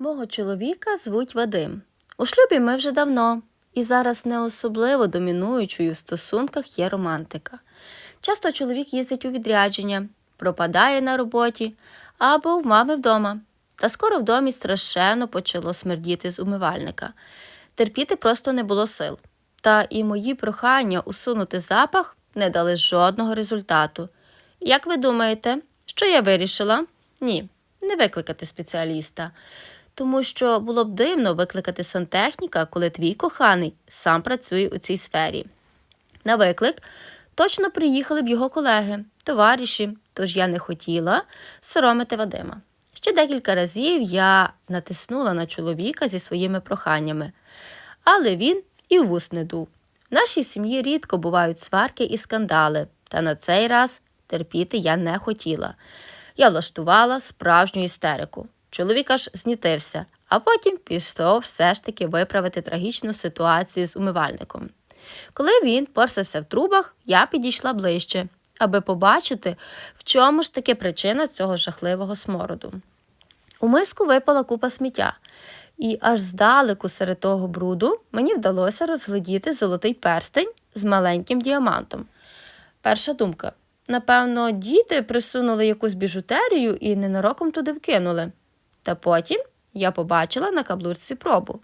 Мого чоловіка звуть Вадим. У шлюбі ми вже давно, і зараз не особливо домінуючою в стосунках є романтика. Часто чоловік їздить у відрядження, пропадає на роботі або в мами вдома. Та скоро в домі страшенно почало смердіти з умивальника. Терпіти просто не було сил. Та і мої прохання усунути запах не дали жодного результату. Як ви думаєте, що я вирішила? Ні, не викликати спеціаліста. Тому що було б дивно викликати сантехніка, коли твій коханий сам працює у цій сфері. На виклик точно приїхали б його колеги, товариші, тож я не хотіла соромити Вадима. Ще декілька разів я натиснула на чоловіка зі своїми проханнями, але він і вус не дув. В нашій сім'ї рідко бувають сварки і скандали, та на цей раз терпіти я не хотіла. Я влаштувала справжню істерику. Чоловік аж знітився, а потім пішов все ж таки виправити трагічну ситуацію з умивальником. Коли він порсався в трубах, я підійшла ближче, аби побачити, в чому ж таки причина цього жахливого смороду. У миску випала купа сміття, і аж здалеку серед того бруду мені вдалося розглядіти золотий перстень з маленьким діамантом. Перша думка. Напевно, діти присунули якусь біжутерію і ненароком туди вкинули. Та потім я побачила на каблучці пробу.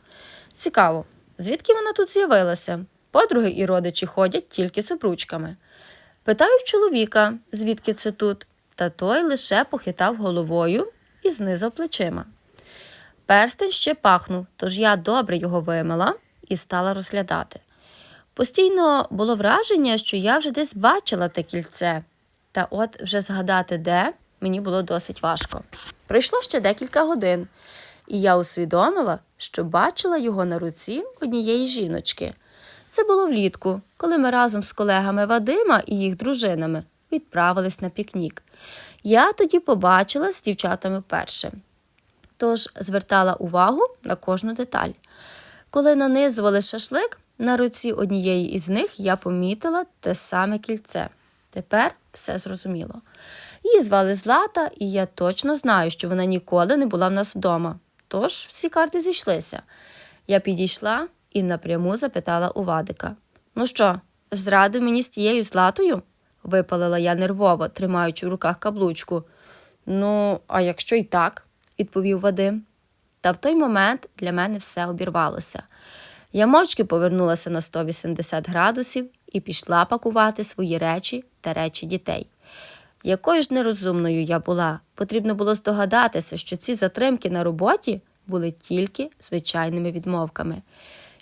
Цікаво, звідки вона тут з'явилася? Подруги і родичі ходять тільки з обручками. Питаю в чоловіка, звідки це тут, та той лише похитав головою і знизав плечима. Перстень ще пахнув, тож я добре його вимила і стала розглядати. Постійно було враження, що я вже десь бачила те кільце, та от вже згадати де мені було досить важко. Пройшло ще декілька годин, і я усвідомила, що бачила його на руці однієї жіночки. Це було влітку, коли ми разом з колегами Вадима і їх дружинами відправились на пікнік. Я тоді побачила з дівчатами вперше, тож звертала увагу на кожну деталь. Коли нанизували шашлик, на руці однієї із них я помітила те саме кільце. Тепер все зрозуміло. Її звали Злата, і я точно знаю, що вона ніколи не була в нас вдома. Тож всі карти зійшлися. Я підійшла і напряму запитала у Вадика: Ну що, зрадив мені з тією златою? випалила я нервово, тримаючи в руках каблучку. Ну, а якщо й так, відповів Вадим. Та в той момент для мене все обірвалося. Я мовчки повернулася на 180 градусів і пішла пакувати свої речі та речі дітей. Якою ж нерозумною я була, потрібно було здогадатися, що ці затримки на роботі були тільки звичайними відмовками.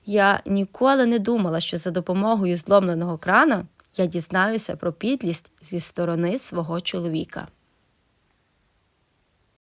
Я ніколи не думала, що за допомогою зломленого крана я дізнаюся про підлість зі сторони свого чоловіка.